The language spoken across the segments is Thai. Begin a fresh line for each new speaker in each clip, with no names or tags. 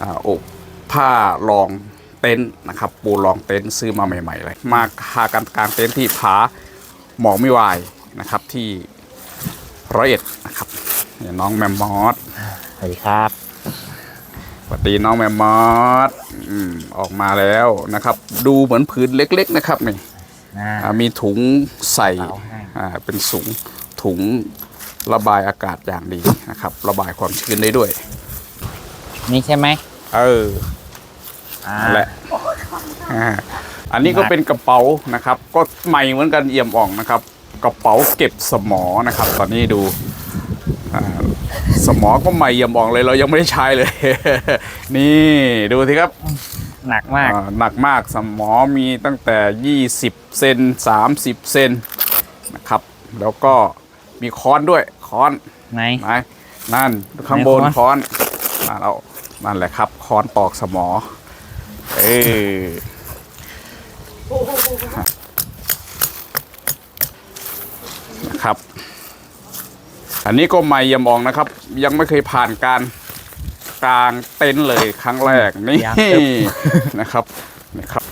อ่าอบผ้ารองเต็นท์นะครับ ปูรองเต็นท์ซื้อมาใหม่ๆเลยมาหากันกลางเต็นท์ที่ผาหมอกไม่วายนะครับที่ร้อยเอ็ดนะครับเนี่ยน้องแมมมอส
สวัสดีครับ
สวัสดีน้องแมมมอสอืมออกมาแล้วนะครับ ดูเหมือนผืนเล็ก ๆ นะครับนี่
อ่า
อ่ามีถุงใส่
เอาให้
อ่าเป็นสูงถุงระบายอากาศอย่างดีนะครับ ระบายความชื้นได้ด้วย
นี่ใช่ไหม
เออ
อ่า
นั่นแหละอ่าอันนี้ก็เป็นกระเป๋านะครับ ก็ใหม่เหมือนกันเอี่ยมอ่องนะครับ กระเป๋าเก็บสมอนะครับ ตอนนี้ดูอ่าสมอก็ใหม่เอี่ยมอ่องเลยเรายังไม่ได้ใช้เลย นี่ดูสิครับ
หนักมาก
อ่าหนักมากสมอมีตั้งแต่ 20 เซน30 เซนนะครับ แล้วก็มีค้อนด้วยค้อน
ไหน
ไหนนั่นข้างบน
ไหนค้
ค้อ
อนน
อ่าเรา นั่นแหละครับค้อนตอกสมอ เออนะครับ อันนี้ก็ไม่ยมองนะครับ ยังไม่เคยผ่านการกลางเต็นท์เลยครั้งแรกนี่
อยากตึ๊บ
นะครับนี่ครับ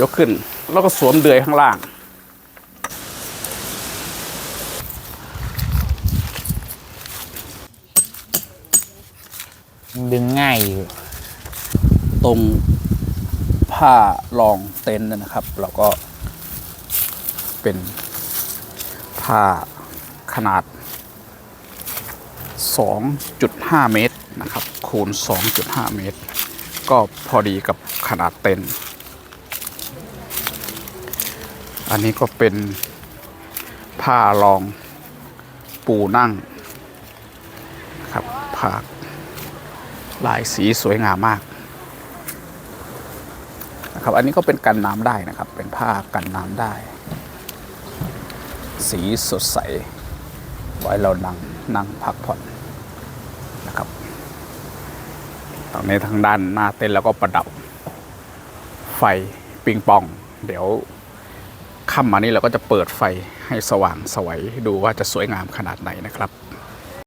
ยกขึ้นแล้วก็สวมเดือยข้างล่าง
ดึงง่ายอยู่
ตรงผ้ารองเต็นท์นะครับ เราก็เป็นผ้าขนาด 2.5 เมตรนะครับ คูณ 2.5 เมตร ก็พอดีกับขนาดเต็นท์อันนี้ก็เป็นผ้ารองปูนั่งครับผ้า ลายสีสวยงามมากนะครับอันนี้ก็เป็นกันน้ำได้นะครับ เป็นผ้ากันน้ำได้ สีสดใส ไว้เรานั่งนั่งพักผ่อนนะครับตรงนี้ทางด้านหน้าเต็นท์แล้วก็ประดับ ไฟปิงปอง เดี๋ยวค่ำมานี้เราก็จะเปิดไฟให้สว่างสวัยดูว่าจะสวยงามขนาดไหนนะครับ